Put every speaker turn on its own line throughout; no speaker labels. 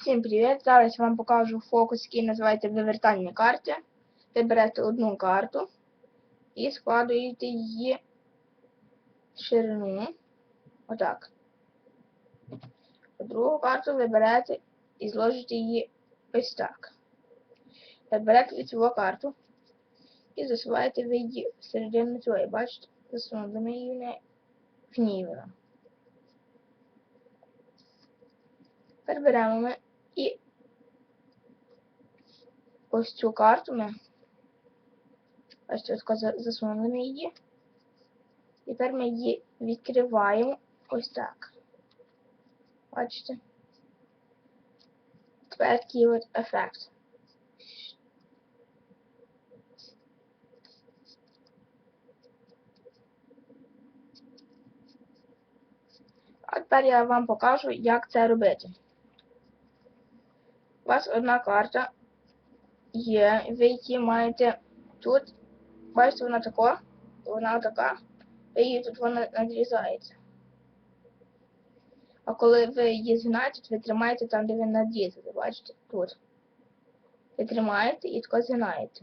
Всім привіт! Зараз я вам покажу фокус, який називається вивертання карти. Ви берете одну карту і складуєте її в ширину. Отак. Другу карту ви берете і зложите її ось так. Берете лицеву карту і засуваєте ви її всередину цієї. Бачите? Засунули ми її не в ній. Тепер беремо ми і ось цю карту ми. Ось за- засунули ми її. І тепер ми її відкриваємо ось так. Бачите? Тепер такий ефект. А тепер я вам покажу, як це робити. У вас одна карта є, ви її маєте тут. Бачите, вона така, вона така, ви її тут вона надрізається. А коли ви її згинаєте, то ви тримаєте там, де ви надрізали, бачите, тут. Ви тримаєте і тако згинаєте.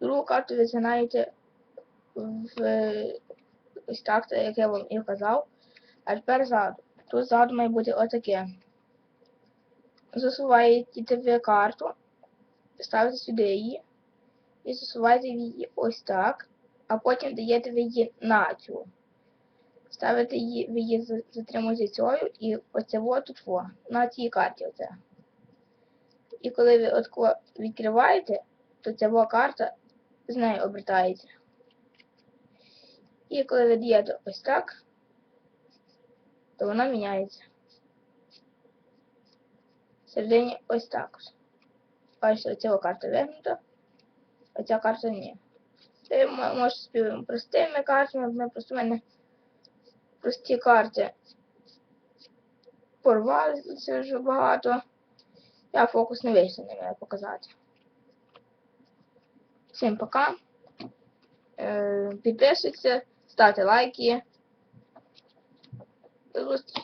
Другу карту ви згинаєте в ось так, як я вам і казав. А тепер ззаду. Тут ззаду має бути отаке. Засуваєте ви карту, ставите сюди її і засуваєте її ось так, а потім даєте ви її на цю. Ставите її, ви її затримуєте цією і оце вот тут во, на цій карті оце. І коли ви отко відкриваєте, то ця карта з нею обертається. І коли ви даєте ось так, то вона міняється. Всередині ось так. Бачите, оця карта вигнута, а ця карта ні. Ви мо- можете співати простими картами, ми просто в мене прості карти порвалися вже багато. Я фокус не вийшов не маю показати. Всім пока. Е, Підписуйтесь, ставте лайки. До зустрічі.